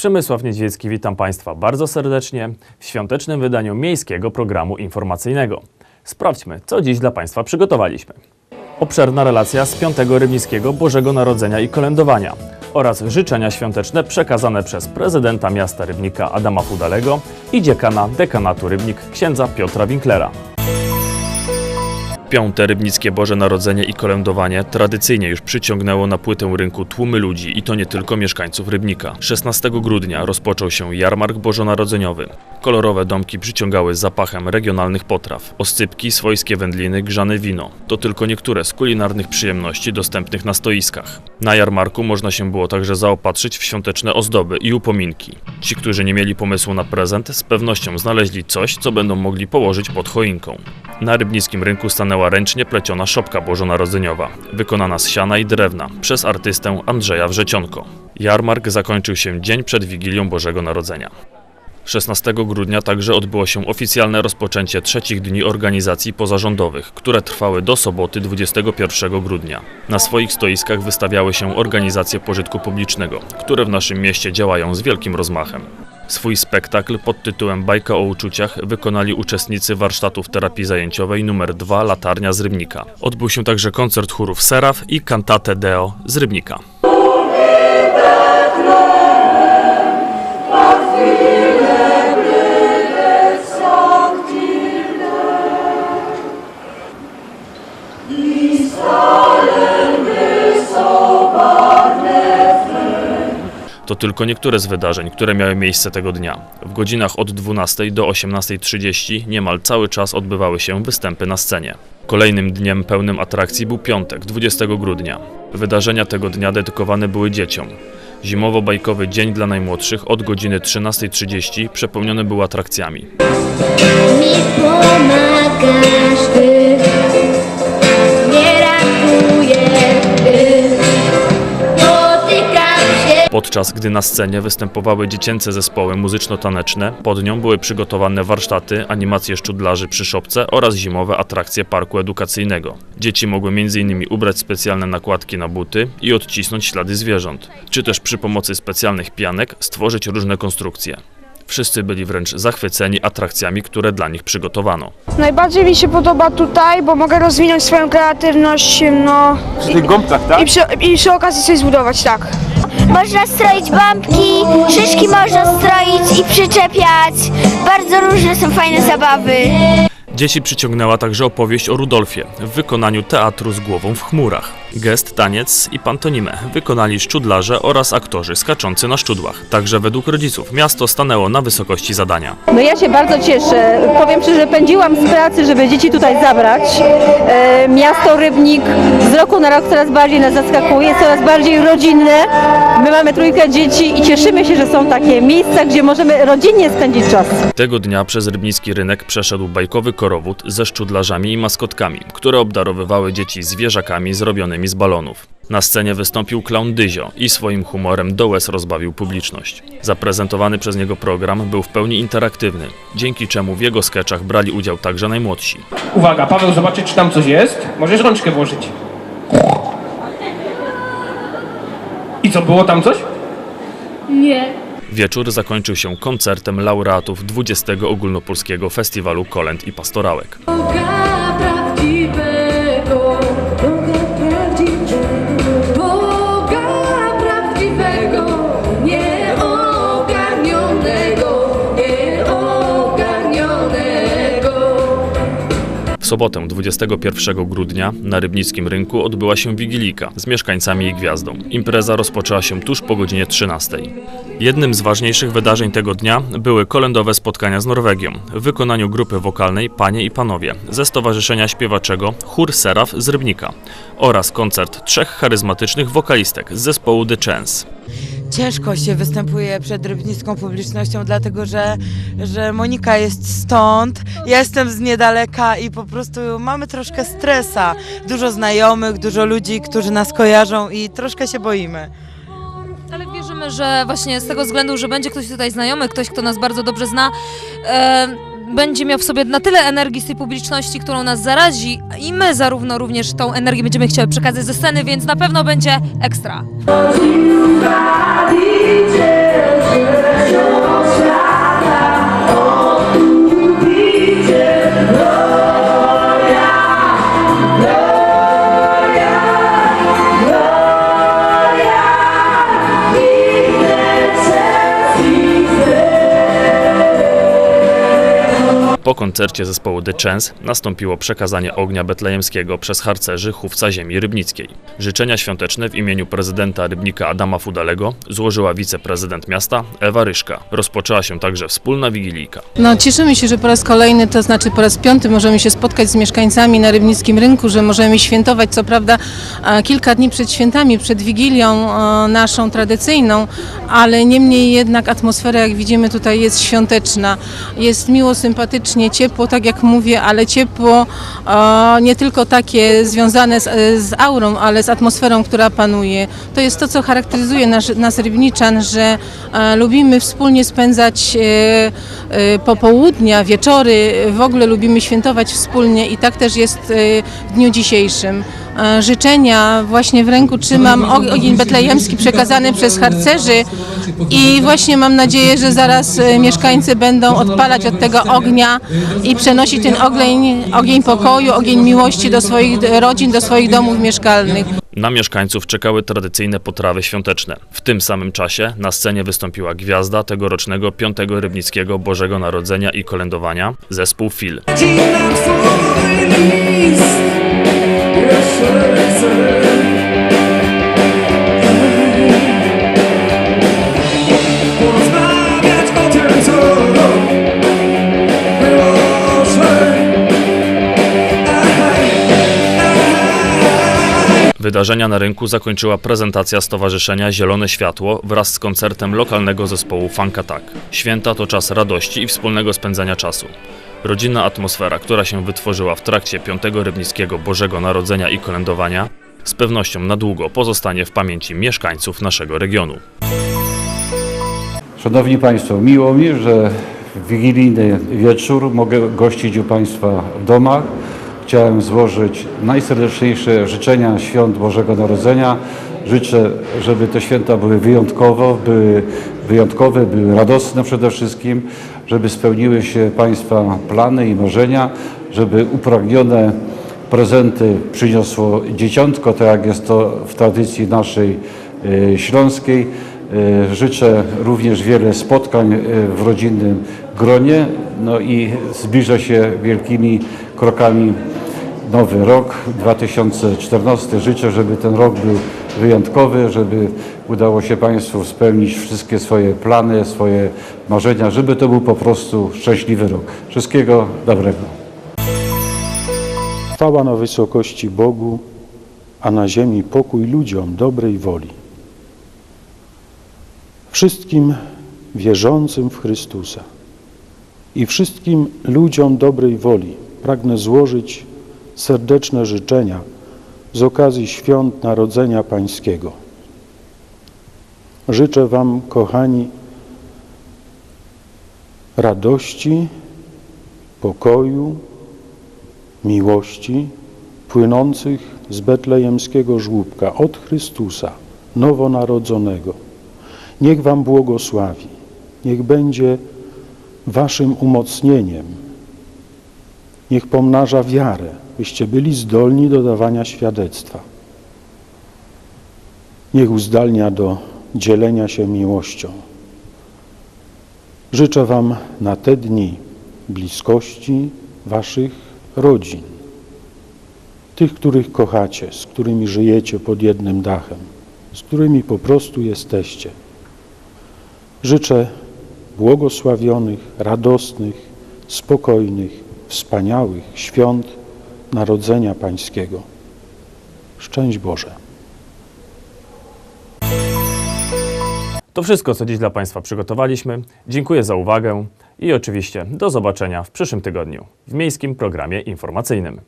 Przemysław Niedźwiecki, witam Państwa bardzo serdecznie w świątecznym wydaniu miejskiego programu informacyjnego. Sprawdźmy, co dziś dla Państwa przygotowaliśmy. Obszerna relacja z piątego Rybnickiego Bożego Narodzenia i Kolędowania oraz życzenia świąteczne przekazane przez prezydenta miasta Rybnika Adama Fudalego i dziekana dekanatu Rybnik księdza Piotra Winklera. Piąte Rybnickie Boże Narodzenie i Kolędowanie tradycyjnie już przyciągnęło na płytę rynku tłumy ludzi i to nie tylko mieszkańców Rybnika. 16 grudnia rozpoczął się jarmark bożonarodzeniowy. Kolorowe domki przyciągały zapachem regionalnych potraw. Oscypki, swojskie wędliny, grzane wino. To tylko niektóre z kulinarnych przyjemności dostępnych na stoiskach. Na jarmarku można się było także zaopatrzyć w świąteczne ozdoby i upominki. Ci, którzy nie mieli pomysłu na prezent, z pewnością znaleźli coś, co będą mogli położyć pod choinką. Na rybnickim rynku stanęła ręcznie pleciona szopka bożonarodzeniowa, wykonana z siana i drewna przez artystę Andrzeja Wrzecionko. Jarmark zakończył się dzień przed Wigilią Bożego Narodzenia. 16 grudnia także odbyło się oficjalne rozpoczęcie trzecich dni organizacji pozarządowych, które trwały do soboty 21 grudnia. Na swoich stoiskach wystawiały się organizacje pożytku publicznego, które w naszym mieście działają z wielkim rozmachem. Swój spektakl pod tytułem Bajka o uczuciach wykonali uczestnicy warsztatów terapii zajęciowej nr 2 Latarnia z Rybnika. Odbył się także koncert chórów Seraf i Cantate Deo z Rybnika. To tylko niektóre z wydarzeń, które miały miejsce tego dnia. W godzinach od 12 do 18.30 niemal cały czas odbywały się występy na scenie. Kolejnym dniem pełnym atrakcji był piątek, 20 grudnia. Wydarzenia tego dnia dedykowane były dzieciom. Zimowo-bajkowy dzień dla najmłodszych od godziny 13.30 przepełniony był atrakcjami. mi pomagasz ty, Podczas gdy na scenie występowały dziecięce zespoły muzyczno-taneczne, pod nią były przygotowane warsztaty, animacje szczudlarzy przy szopce oraz zimowe atrakcje parku edukacyjnego. Dzieci mogły m.in. ubrać specjalne nakładki na buty i odcisnąć ślady zwierząt, czy też przy pomocy specjalnych pianek stworzyć różne konstrukcje. Wszyscy byli wręcz zachwyceni atrakcjami, które dla nich przygotowano. Najbardziej mi się podoba tutaj, bo mogę rozwinąć swoją kreatywność, no Przy tych gąbkach, tak? i przy, i przy okazji coś zbudować, tak. Można stroić bombki, szyszki można stroić i przyczepiać. Bardzo różne są fajne zabawy. Dzieci przyciągnęła także opowieść o Rudolfie w wykonaniu teatru z głową w chmurach. Gest, taniec i pantonimę wykonali szczudlarze oraz aktorzy skaczący na szczudłach. Także według rodziców miasto stanęło na wysokości zadania. No ja się bardzo cieszę. Powiem szczerze, pędziłam z pracy, żeby dzieci tutaj zabrać. E, miasto Rybnik z roku na rok coraz bardziej nas zaskakuje, coraz bardziej rodzinne. My mamy trójkę dzieci i cieszymy się, że są takie miejsca, gdzie możemy rodzinnie spędzić czas. Tego dnia przez rybnicki rynek przeszedł bajkowy korowód ze szczudlarzami i maskotkami, które obdarowywały dzieci zwierzakami zrobionymi z balonów. Na scenie wystąpił klaun Dyzio i swoim humorem do łez rozbawił publiczność. Zaprezentowany przez niego program był w pełni interaktywny, dzięki czemu w jego skeczach brali udział także najmłodsi. Uwaga, Paweł, zobaczy, czy tam coś jest. Możesz rączkę włożyć. I co, było tam coś? Wieczór zakończył się koncertem laureatów 20. Ogólnopolskiego Festiwalu Kolęd i Pastorałek. Sobotę 21 grudnia na Rybnickim Rynku odbyła się Wigilika z mieszkańcami i gwiazdą. Impreza rozpoczęła się tuż po godzinie 13. Jednym z ważniejszych wydarzeń tego dnia były kolędowe spotkania z Norwegią w wykonaniu grupy wokalnej Panie i Panowie ze Stowarzyszenia Śpiewaczego Chór Seraf z Rybnika oraz koncert trzech charyzmatycznych wokalistek z zespołu The Chance. Ciężko się występuje przed rybnicką publicznością, dlatego że, że Monika jest stąd, ja jestem z niedaleka i po prostu mamy troszkę stresa. Dużo znajomych, dużo ludzi, którzy nas kojarzą i troszkę się boimy. Ale wierzymy, że właśnie z tego względu, że będzie ktoś tutaj znajomy, ktoś, kto nas bardzo dobrze zna, e, będzie miał w sobie na tyle energii z tej publiczności, którą nas zarazi i my zarówno również tą energię będziemy chciały przekazać ze sceny, więc na pewno będzie ekstra. teacher. Po koncercie zespołu The Chance nastąpiło przekazanie ognia betlejemskiego przez harcerzy chówca ziemi rybnickiej. Życzenia świąteczne w imieniu prezydenta Rybnika Adama Fudalego złożyła wiceprezydent miasta Ewa Ryszka. Rozpoczęła się także wspólna wigilijka. No, cieszymy się, że po raz kolejny, to znaczy po raz piąty możemy się spotkać z mieszkańcami na Rybnickim Rynku, że możemy świętować, co prawda kilka dni przed świętami, przed Wigilią naszą tradycyjną, ale niemniej jednak atmosfera, jak widzimy tutaj jest świąteczna. Jest miło, sympatycznie, ciepło, tak jak mówię, ale ciepło nie tylko takie związane z, z aurą, ale z atmosferą, która panuje. To jest to, co charakteryzuje nas, nas Rybniczan, że lubimy wspólnie spędzać e, e, popołudnia, wieczory, w ogóle lubimy świętować wspólnie i tak też jest e, w dniu dzisiejszym. E, Życzenia właśnie w ręku trzymam og- ogień betlejemski przekazany przez harcerzy i właśnie mam nadzieję, że zaraz e, mieszkańcy będą odpalać od tego ognia i przenosić ten ogień, ogień pokoju, ogień miłości do swoich rodzin, do swoich domów mieszkalnych. Na mieszkańców czekały tradycyjne potrawy świąteczne. W tym samym czasie na scenie wystąpiła gwiazda tegorocznego Piątego Rybnickiego Bożego Narodzenia i Kolędowania, zespół Fil. Wydarzenia na rynku zakończyła prezentacja Stowarzyszenia Zielone Światło wraz z koncertem lokalnego zespołu Funk Attack. Święta to czas radości i wspólnego spędzania czasu. Rodzinna atmosfera, która się wytworzyła w trakcie Piątego Rybnickiego Bożego Narodzenia i Kolędowania, z pewnością na długo pozostanie w pamięci mieszkańców naszego regionu. Szanowni Państwo, miło mi, że w wigilijny wieczór mogę gościć u Państwa w domach. Chciałem złożyć najserdeczniejsze życzenia świąt Bożego Narodzenia. Życzę, żeby te święta były wyjątkowo, były wyjątkowe, były radosne przede wszystkim, żeby spełniły się Państwa plany i marzenia, żeby upragnione prezenty przyniosło dzieciątko, tak jak jest to w tradycji naszej e, śląskiej. E, Życzę również wiele spotkań e, w rodzinnym gronie. No i zbliża się wielkimi krokami nowy rok 2014. Życzę, żeby ten rok był wyjątkowy, żeby udało się Państwu spełnić wszystkie swoje plany, swoje marzenia, żeby to był po prostu szczęśliwy rok. Wszystkiego dobrego. Chwała na wysokości Bogu, a na ziemi pokój ludziom dobrej woli. Wszystkim wierzącym w Chrystusa i wszystkim ludziom dobrej woli pragnę złożyć serdeczne życzenia z okazji świąt Narodzenia Pańskiego. Życzę Wam, kochani, radości, pokoju, miłości płynących z betlejemskiego żłóbka od Chrystusa, nowonarodzonego. Niech Wam błogosławi, niech będzie Waszym umocnieniem, niech pomnaża wiarę, byście byli zdolni do dawania świadectwa. Niech uzdalnia do dzielenia się miłością. Życzę Wam na te dni bliskości Waszych rodzin, tych, których kochacie, z którymi żyjecie pod jednym dachem, z którymi po prostu jesteście. Życzę błogosławionych, radosnych, spokojnych, wspaniałych świąt Narodzenia Pańskiego. Szczęść Boże. To wszystko, co dziś dla Państwa przygotowaliśmy. Dziękuję za uwagę i oczywiście do zobaczenia w przyszłym tygodniu w miejskim programie informacyjnym.